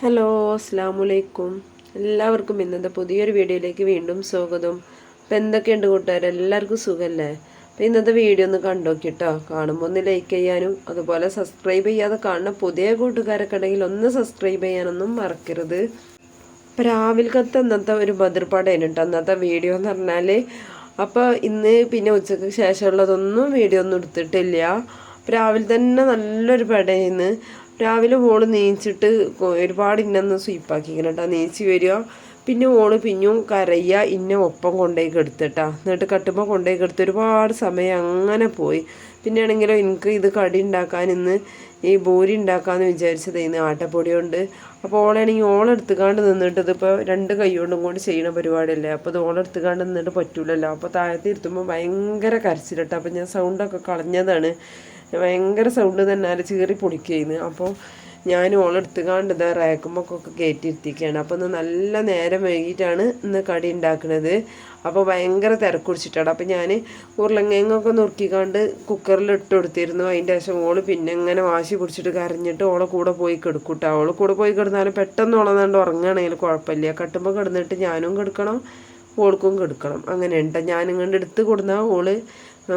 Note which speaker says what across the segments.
Speaker 1: Hello അസ്സാം വലൈക്കും എല്ലാവർക്കും ഇന്നത്തെ പുതിയൊരു വീഡിയോയിലേക്ക് വീണ്ടും സ്വാഗതം. അപ്പം എന്തൊക്കെയുണ്ട് കൂട്ടുകാർ എല്ലാവർക്കും സുഖമല്ലേ അപ്പം ഇന്നത്തെ വീഡിയോ ഒന്ന് കണ്ടോ കേട്ടോ കാണുമ്പോൾ ഒന്ന് ലൈക്ക് ചെയ്യാനും അതുപോലെ സബ്സ്ക്രൈബ് ചെയ്യാതെ കാണുന്ന പുതിയ കൂട്ടുകാരൊക്കെ ഉണ്ടെങ്കിൽ ഒന്ന് സബ്സ്ക്രൈബ് ചെയ്യാനൊന്നും മറക്കരുത്. അപ്പം രാവിലത്തെ അന്നത്തെ ഒരു ഭദ്രപ്പാടായിരുന്നു കേട്ടോ അന്നത്തെ വീഡിയോ എന്ന് പറഞ്ഞാൽ അപ്പോൾ ഇന്ന് പിന്നെ ഉച്ചയ്ക്ക് ശേഷമുള്ളതൊന്നും വീഡിയോ ഒന്നും എടുത്തിട്ടില്ല. രാവിലെ തന്നെ നല്ലൊരു പടയിന്ന് രാവിലെ മോൾ നീച്ചിട്ട് ഒരുപാട് ഇന്നൊന്ന് സ്വീപ്പാക്കിക്കണം കേട്ടോ നീച്ച് വരിക. പിന്നെ ഓൾ പിന്നും കരയ്യ ഇന്നെ ഒപ്പം കൊണ്ടുപോയി കെടുത്തിട്ടാ. എന്നിട്ട് കട്ടുമ്പോൾ കൊണ്ടുപോയി കെടുത്ത് ഒരുപാട് സമയം അങ്ങനെ പോയി. പിന്നെ ആണെങ്കിലോ എനിക്ക് ഇത് കടി ഉണ്ടാക്കാൻ ഇന്ന് ഈ ബോരി ഉണ്ടാക്കാമെന്ന് വിചാരിച്ചത് ഇന്ന് ആട്ടപ്പൊടി കൊണ്ട് അപ്പോൾ ഓളാണെങ്കിൽ ഓളെടുത്തുകാണ്ട് നിന്നിട്ട് ഇതിപ്പോൾ രണ്ട് കൈ കൊണ്ടും ചെയ്യണ പരിപാടിയല്ലേ? അപ്പോൾ ഇത് ഓളെടുത്തുകാണ്ട് നിന്നിട്ട് പറ്റൂലല്ലോ? അപ്പോൾ താഴത്ത് ഇരുത്തുമ്പോൾ ഭയങ്കര കരച്ചിലിട്ടോ. അപ്പോൾ ഞാൻ സൗണ്ടൊക്കെ കളഞ്ഞതാണ്. ഭയങ്കര സൗണ്ട് തന്നെ അര ചീറി പൊടിക്കുന്നു അപ്പോൾ ഞാൻ ഓളെടുത്തുകാണ്ട് ഇതാ റാക്കുമ്പൊക്കെ കയറ്റിയിരുത്തിക്കുകയാണ് അപ്പോൾ ഇന്ന് നല്ല നേരം വൈകിട്ടാണ് ഇന്ന് കടി ഉണ്ടാക്കുന്നത് അപ്പോൾ ഭയങ്കര തിരക്കുടിച്ചിട്ടാണ് അപ്പോൾ ഞാൻ ഉരുളങ്ങയൊക്കെ നുറുക്കിക്കാണ്ട് കുക്കറിൽ ഇട്ട് കൊടുത്തിരുന്നു. അതിന്റെ ശേഷം ഓൾ പിന്നെ ഇങ്ങനെ വാശി പിടിച്ചിട്ട് കരഞ്ഞിട്ട് ഓളെ കൂടെ പോയി കിടക്കൂട്ടോ. ഓൾ കൂടെ പോയി കിടന്നാലും പെട്ടെന്ന് ഉള്ളതാണ്ട് ഉറങ്ങുകയാണെങ്കിൽ കുഴപ്പമില്ല. കട്ടുമ്പോൾ കിടന്നിട്ട് ഞാനും കിടക്കണം ഓൾക്കും കിടക്കണം. അങ്ങനെ ഉണ്ട് ഞാനിങ്ങോട്ട് എടുത്ത് കൊടുന്നാൽ ഓൾ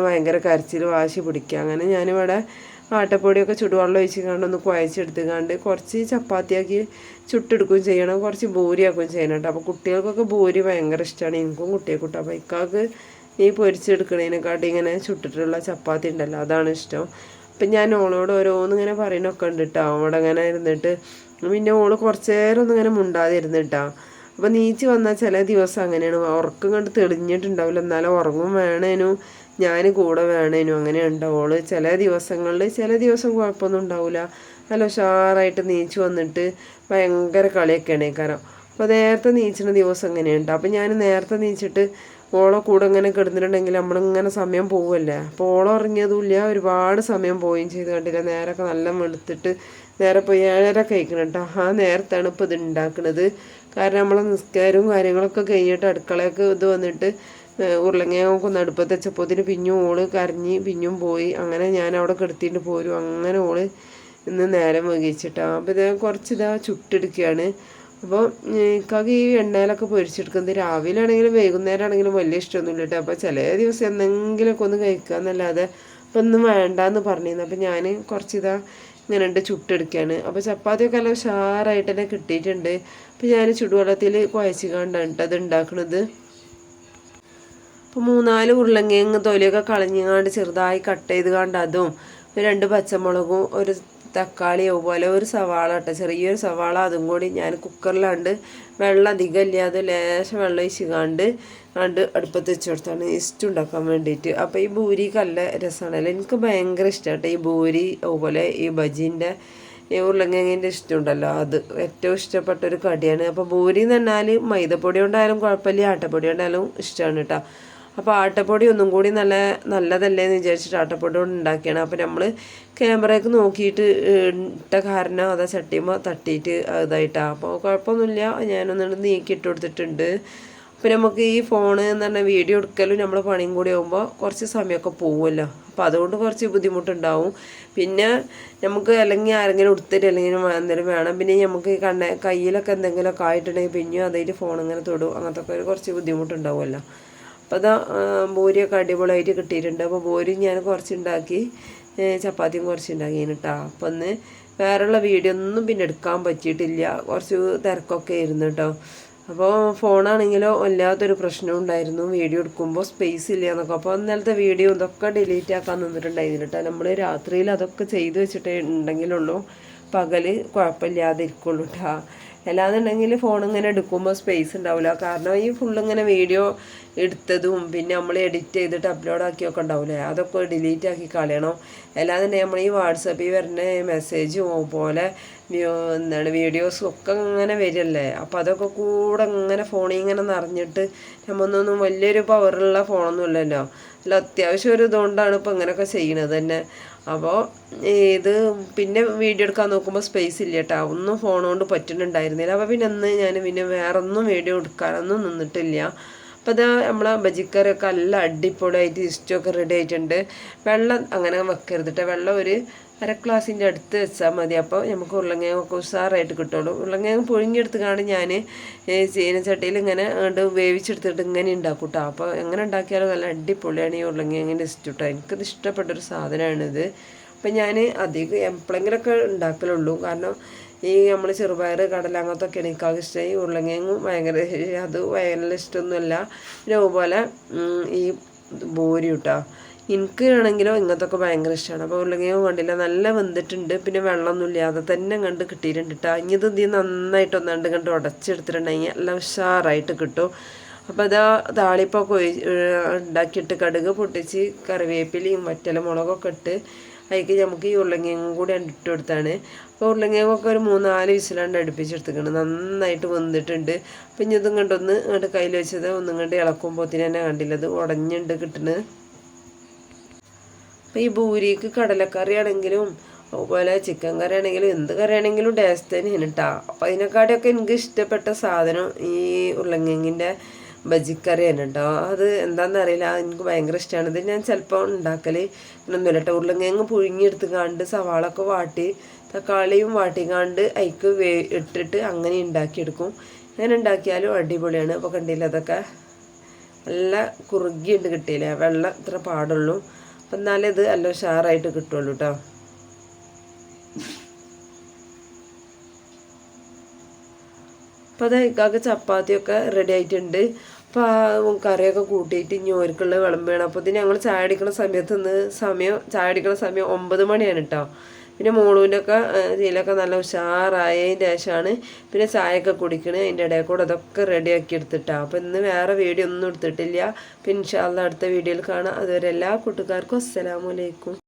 Speaker 1: ഭയങ്കര കരച്ചിൽ വാശി പിടിക്കുക. അങ്ങനെ ഞാനിവിടെ ആട്ടപ്പൊടിയൊക്കെ ചുടുവെള്ളം ഒഴിച്ച് കണ്ട് ഒന്ന് കുഴച്ചെടുത്ത് കണ്ട് കുറച്ച് ചപ്പാത്തിയാക്കി ചുട്ടെടുക്കുകയും ചെയ്യണം. കുറച്ച് ബൂരിയാക്കുകയും ചെയ്യണം കേട്ടോ. അപ്പോൾ കുട്ടികൾക്കൊക്കെ ബൂരി ഭയങ്കര ഇഷ്ടമാണ് എനിക്കും കുട്ടികൾക്കും അപ്പോൾ ഇക്കാക്ക് ഈ പൊരിച്ചെടുക്കണേനെക്കാട്ടി ഇങ്ങനെ ചുട്ടിട്ടുള്ള ചപ്പാത്തി ഉണ്ടല്ലോ അതാണ് ഇഷ്ടം. അപ്പം ഞാൻ ഓളോട് ഓരോന്ന് ഇങ്ങനെ പറയണൊക്കെ ഉണ്ട് കേട്ടോ. അവിടെ ഇങ്ങനെ ഇരുന്നിട്ട് പിന്നെ ഓൾ കുറച്ച് നേരം ഒന്നും ഇങ്ങനെ മുണ്ടാതെ ഇരുന്നിട്ടാ അപ്പോൾ നീച്ച് വന്നാൽ ചില ദിവസം അങ്ങനെയാണ്. ഉറക്കം കണ്ട് തെളിഞ്ഞിട്ടുണ്ടാവില്ല. എന്നാലും ഉറങ്ങും വേണേനും. ഞാൻ കൂടെ വേണേനും അങ്ങനെ ഉണ്ടാവുള്ളൂ ചില ദിവസങ്ങളിൽ ചില ദിവസം കുഴപ്പമൊന്നും ഉണ്ടാവില്ല നല്ല ഉഷാറായിട്ട് നീച്ച് വന്നിട്ട് ഭയങ്കര കളിയൊക്കെ കാരണം അപ്പോൾ നേരത്തെ നീച്ചുന്ന ദിവസം അങ്ങനെയുണ്ട് അപ്പോൾ ഞാൻ നേരത്തെ നീച്ചിട്ട് ഓളെ കൂടെ ഇങ്ങനെ കിടന്നിട്ടുണ്ടെങ്കിൽ നമ്മളിങ്ങനെ സമയം പോവുമല്ലേ അപ്പോൾ ഓളം ഇറങ്ങിയതുമില്ല ഒരുപാട് സമയം പോവുകയും ചെയ്ത്. കണ്ടില്ല? നേരമൊക്കെ നല്ല വെളുത്തിട്ട് നേരെ പോയി ഏഴര കഴിക്കണം കേട്ടോ. ആ നേരത്താണ് ഇപ്പോൾ ഇത് ഉണ്ടാക്കുന്നത് കാരണം നമ്മളെ നിസ്കാരവും കാര്യങ്ങളൊക്കെ കഴിഞ്ഞിട്ട് അടുക്കളയൊക്കെ ഇത് വന്നിട്ട് ഉരുളങ്ങയൊക്കെ കൊന്ന് അടുപ്പത്ത് വെച്ചപ്പോത്തിന് പിഞ്ഞും ഓൾ കരഞ്ഞ് പിഞ്ഞും പോയി. അങ്ങനെ ഞാൻ അവിടെ കെടുത്തിട്ട് പോരും. അങ്ങനെ ഓൾ ഇന്ന് നേരം വൈകിച്ചിട്ടാണ് അപ്പോൾ ഇത് കുറച്ച് ഇതാ ചുട്ടെടുക്കുകയാണ്. അപ്പോൾ ഇക്കാക്ക് ഈ എണ്ണയിലൊക്കെ പൊരിച്ചെടുക്കുന്നത് രാവിലെ ആണെങ്കിലും വൈകുന്നേരം ആണെങ്കിലും വലിയ ഇഷ്ടമൊന്നുമില്ല കേട്ടോ. അപ്പോൾ ചില ദിവസം എന്തെങ്കിലുമൊക്കെ ഒന്ന് കഴിക്കുക എന്നല്ലാതെ അപ്പം ഒന്നും വേണ്ടാന്ന് പറഞ്ഞിരുന്നു. അപ്പോൾ ഞാൻ കുറച്ച് ഇതാ ഇങ്ങനെ ഉണ്ട് ചുട്ടെടുക്കുകയാണ്. അപ്പോൾ ചപ്പാത്തിയൊക്കെ എല്ലാം ഉഷാറായിട്ട് തന്നെ കിട്ടിയിട്ടുണ്ട്. അപ്പോൾ ഞാൻ ചുടുവെള്ളത്തിൽ കുഴച്ച് കണ്ടാണ് അത് ഉണ്ടാക്കുന്നത് അപ്പോൾ മൂന്നാൽ ഉരുളങ്കിഴങ്ങ് തൊലിയൊക്കെ കളഞ്ഞങ്ങാണ്ട് ചെറുതായി കട്ട് ചെയ്ത് കണ്ട് അതും രണ്ട് പച്ചമുളകും ഒരു തക്കാളി അതുപോലെ ഒരു സവാള ഇട്ട ചെറിയൊരു സവാള അതും കൂടി ഞാൻ കുക്കറിലാണ്ട് വെള്ളം അധികം ഇല്ലാതെ ലേശം വെള്ളം ഒഴിച്ച് കണ്ട് കണ്ട് അടുപ്പത്ത് വെച്ച് കൊടുത്താണ് ഇസ്റ്റ് ഉണ്ടാക്കാൻ വേണ്ടിയിട്ട് അപ്പോൾ ഈ ഭൂരി നല്ല രസമാണല്ലോ എനിക്ക് ഭയങ്കര ഇഷ്ടമായിട്ട് ഈ ഭൂരി അതുപോലെ ഈ ബജീന്റെ ഈ ഉരുളങ്കിഴങ്ങിന്റെ ഇഷ്ടമുണ്ടല്ലോ അത് ഏറ്റവും ഇഷ്ടപ്പെട്ട ഒരു കടിയാണ്. അപ്പോൾ ഭൂരി എന്ന് പറഞ്ഞാൽ മൈദപ്പൊടി കൊണ്ടായാലും കുഴപ്പമില്ല ആട്ടപ്പൊടി കൊണ്ടായാലും ഇഷ്ടമാണ് കേട്ടോ അപ്പോൾ ആട്ടപ്പൊടി ഒന്നും കൂടി നല്ല നല്ലതല്ലേ എന്ന് വിചാരിച്ചിട്ട് ആട്ടപ്പൊടി കൊണ്ട് ഉണ്ടാക്കിയാണ്. അപ്പോൾ നമ്മൾ ക്യാമറയ്ക്ക് നോക്കിയിട്ട് ഇട്ട കാരണം അതാ ചട്ടിയുമ്പോൾ തട്ടിയിട്ട് ഇതായിട്ടാണ് അപ്പോൾ കുഴപ്പമൊന്നുമില്ല. ഞാനൊന്നും നീക്കിയിട്ട് കൊടുത്തിട്ടുണ്ട്. അപ്പോൾ നമുക്ക് ഈ ഫോണ് എന്ന് പറഞ്ഞാൽ വീഡിയോ എടുക്കലും നമ്മൾ പണിയും കൂടി ആകുമ്പോൾ കുറച്ച് സമയമൊക്കെ പോകുമല്ലോ അപ്പോൾ അതുകൊണ്ട് കുറച്ച് ബുദ്ധിമുട്ടുണ്ടാവും. പിന്നെ നമുക്ക് അല്ലെങ്കിൽ ആരെങ്കിലും എടുത്തിട്ട് അല്ലെങ്കിൽ എന്തെങ്കിലും വേണം. പിന്നെ നമുക്ക് കണ്ണ കയ്യിലൊക്കെ എന്തെങ്കിലുമൊക്കെ ആയിട്ടുണ്ടെങ്കിൽ പിന്നെയും അതായിട്ട് ഫോൺ ഇങ്ങനെ തൊടും. അങ്ങനത്തെ ഒക്കെ കുറച്ച് ബുദ്ധിമുട്ടുണ്ടാവുമല്ലോ. അപ്പോൾ അതാ ബോരിയൊക്കെ അടിപൊളിയായിട്ട് കിട്ടിയിട്ടുണ്ട്. അപ്പോൾ ബോരി ഞാൻ കുറച്ചുണ്ടാക്കി ചപ്പാത്തിയും കുറച്ചുണ്ടാക്കി കേട്ടോ അപ്പം ഒന്ന് വേറെയുള്ള വീഡിയോ ഒന്നും പിന്നെ എടുക്കാൻ പറ്റിയിട്ടില്ല. കുറച്ച് തിരക്കൊക്കെ ആയിരുന്നു കേട്ടോ. അപ്പോൾ ഫോണാണെങ്കിലോ വല്ലാത്തൊരു പ്രശ്നം ഉണ്ടായിരുന്നു. വീഡിയോ എടുക്കുമ്പോൾ സ്പേസ് ഇല്ല എന്നൊക്കെ. അപ്പോൾ ഇന്നലത്തെ വീഡിയോ ഇതൊക്കെ ഡിലീറ്റ് ആക്കാൻ നിന്നിട്ടുണ്ടായിരുന്നു കേട്ടോ. നമ്മൾ രാത്രിയിൽ അതൊക്കെ ചെയ്ത് വെച്ചിട്ടേ ഉണ്ടെങ്കിലുള്ളൂ. പകൽ കുഴപ്പമില്ലാതെ ഇരിക്കുള്ളൂ കേട്ടോ. അല്ലാന്നുണ്ടെങ്കിൽ ഫോൺ ഇങ്ങനെ എടുക്കുമ്പോൾ സ്പേസ് ഉണ്ടാവില്ല കാരണം ഈ ഫുള്ളിങ്ങനെ വീഡിയോ എടുത്തതും പിന്നെ നമ്മൾ എഡിറ്റ് ചെയ്തിട്ട് അപ്ലോഡ് ആക്കിയൊക്കെ ഉണ്ടാവില്ലേ അതൊക്കെ ഡിലീറ്റ് ആക്കി കളയണം. അല്ലാന്നുണ്ടെങ്കിൽ നമ്മൾ ഈ വാട്സപ്പിൽ വരുന്ന മെസ്സേജും പോലെ എന്താണ് വീഡിയോസും ഒക്കെ ഇങ്ങനെ വരില്ലേ? അപ്പോൾ അതൊക്കെ കൂടെ ഇങ്ങനെ ഫോണിൽ ഇങ്ങനെ നിറഞ്ഞിട്ട് നമ്മൊന്നും വലിയൊരു പവറുള്ള ഫോണൊന്നും ഇല്ലല്ലോ. അല്ല അത്യാവശ്യം ഒരു ഇതുകൊണ്ടാണ് ഇപ്പോൾ ഇങ്ങനെയൊക്കെ ചെയ്യണത് തന്നെ. അപ്പോൾ ഇത് പിന്നെ വീഡിയോ എടുക്കാൻ നോക്കുമ്പോൾ സ്പേസ് ഇല്ല കേട്ടോ ഒന്നും ഫോൺ കൊണ്ട് പറ്റുന്നുണ്ടായിരുന്നില്ല. അപ്പോൾ പിന്നെ അന്ന് ഞാൻ പിന്നെ വേറെ ഒന്നും വീഡിയോ എടുക്കാനൊന്നും നിന്നിട്ടില്ല. അപ്പോൾ ഇതാ നമ്മളെ ബജിക്കറിയൊക്കെ നല്ല അടിപൊളിയായിട്ട് ഇഷ്ടമൊക്കെ റെഡി ആയിട്ടുണ്ട്. വെള്ളം അങ്ങനെ വെക്കരുത് കേട്ടോ വെള്ളം ഒരു അര ഗ്ലാസിന്റെ അടുത്ത് വെച്ചാൽ മതി. അപ്പോൾ നമുക്ക് ഉരുളങ്കിഴങ്ങൊക്കെ ഉഷാറായിട്ട് കിട്ടുള്ളൂ. ഉരുളങ്കിഴങ്ങ് പുഴുങ്ങിയെടുത്ത് കാണി ഞാൻ ചീനച്ചട്ടിയിൽ ഇങ്ങനെ അങ്ങോട്ട് വേവിച്ചെടുത്തിട്ട് ഇങ്ങനെ ഉണ്ടാക്കും കേട്ടോ അപ്പോൾ എങ്ങനെ ഉണ്ടാക്കിയാലും നല്ല അടിപൊളിയാണ് ഈ ഉരുളങ്കിഴങ്ങിന്റെ ഇഷ്ടം എനിക്കത് ഇഷ്ടപ്പെട്ടൊരു സാധനമാണിത് അപ്പം ഞാൻ അധികം എപ്പോഴെങ്കിലൊക്കെ ഉണ്ടാക്കലുള്ളൂ കാരണം ഈ നമ്മൾ ചെറുപയർ കടല അങ്ങനത്തെ ഒക്കെ എനിക്കാകെ ഇഷ്ടമായി ഉരുളങ്കിഴങ്ങും ഭയങ്കര അത് ഭയങ്കര ഇഷ്ടമൊന്നുമല്ല പിന്നെ അതുപോലെ ഈ ബോരി കേട്ടോ എനിക്ക് ആണെങ്കിലോ ഇങ്ങനത്തൊക്കെ ഭയങ്കര ഇഷ്ടമാണ് അപ്പോൾ ഉരുളക്കിഴങ്ങ് കണ്ടില്ല നല്ല വെന്തിട്ടുണ്ട്. പിന്നെ വെള്ളമൊന്നും ഇല്ലാതെ തന്നെ കണ്ട് കിട്ടിയിട്ടുണ്ട് കേട്ടോ ഇനിയത് നന്നായിട്ട് ഒന്നാണ്ട് കണ്ട് ഉടച്ചെടുത്തിട്ടുണ്ടെങ്കിൽ നല്ല ഉഷാറായിട്ട് കിട്ടും. അപ്പോൾ അതാ താളിപ്പൊക്കെ ഉണ്ടാക്കിയിട്ട് കടുക് പൊട്ടിച്ച് കറിവേപ്പിലയും വറ്റല മുളകൊക്കെ ഇട്ട് അതിലേക്ക് നമുക്ക് ഈ ഉരുളങ്കിഴങ്ങും കൂടി ഇട്ട് കൊടുത്താണ്. അപ്പോൾ ഉരുളങ്കിഴങ്ങൊക്കെ ഒരു മൂന്നാൽ വിസിലാണ്ട് അടുപ്പിച്ചെടുത്തിക്കണം. നന്നായിട്ട് വെന്തിട്ടുണ്ട്. അപ്പം ഇനി ഇതും കണ്ടൊന്ന് അങ്ങോട്ട് കയ്യിൽ വെച്ചത് ഒന്നും കണ്ട് ഇളക്കുമ്പോൾ തന്നെ കണ്ടില്ല. അത് ഉടഞ്ഞുണ്ട് കിട്ടുന്നത് അപ്പോൾ ഈ ഭൂരിക്ക് കടലക്കറി ആണെങ്കിലും അതുപോലെ ചിക്കൻ കറി ആണെങ്കിലും എന്ത് കറി ആണെങ്കിലും ടേസ്റ്റ് തന്നെയാണ് കേട്ടോ അപ്പോൾ അതിനെക്കാട്ടിയൊക്കെ എനിക്ക് ഇഷ്ടപ്പെട്ട സാധനം ഈ ഉരുളങ്കിങ്ങിന്റെ ബജിക്കറി തന്നെ കേട്ടോ അത് എന്താണെന്ന് അറിയില്ല എനിക്ക് ഭയങ്കര ഇഷ്ടമാണ് ഇത് ഞാൻ ചിലപ്പോൾ ഉണ്ടാക്കൽ ഒന്നുമില്ല കേട്ടോ ഉരുളങ്കിഴങ്ങ് പുഴുങ്ങിയെടുത്ത് കണ്ട് സവാളൊക്കെ വാട്ടി തക്കാളിയും വാട്ടിക്കാണ്ട് അതിക്ക് വേ ഇട്ടിട്ട് അങ്ങനെ ഉണ്ടാക്കിയെടുക്കും അങ്ങനെ ഉണ്ടാക്കിയാലും അടിപൊളിയാണ്. അപ്പോൾ കണ്ടില്ല അതൊക്കെ നല്ല കുറുകിയുണ്ട് കിട്ടിയില്ല? വെള്ളം ഇത്ര പാടുള്ളൂ. എന്നാലേ ഇത് നല്ല ഉഷാറായിട്ട് കിട്ടുള്ളൂ കേട്ടോ അപ്പോൾ അത് ഇക്കാക്ക് ചപ്പാത്തിയൊക്കെ റെഡി ആയിട്ടുണ്ട്. അപ്പോൾ കറിയൊക്കെ കൂട്ടിയിട്ട് ഇനി ഓർക്കുള്ള വേണം. അപ്പോൾ ഇത് ഞങ്ങൾ ചായ അടിക്കുന്ന സമയത്ത് നിന്ന് സമയം ചായ അടിക്കുന്ന സമയം ഒമ്പത് മണിയാണ് കേട്ടോ പിന്നെ മോളൂന്റെയൊക്കെ ഇതിലൊക്കെ നല്ല ഉഷാറായതിന്റെ ശേഷമാണ് പിന്നെ ചായയൊക്കെ കുടിക്കണേ. അതിന്റെ ഇടയിൽ കൂടെ അതൊക്കെ റെഡിയാക്കി എടുത്തിട്ടാണ് അപ്പോൾ ഇന്ന് വേറെ വീഡിയോ ഒന്നും എടുത്തിട്ടില്ല. പിന്നെ അടുത്ത വീഡിയോയിൽ കാണാം. അതുവരെ എല്ലാ കൂട്ടുകാർക്കും അസ്സലാമലൈക്കും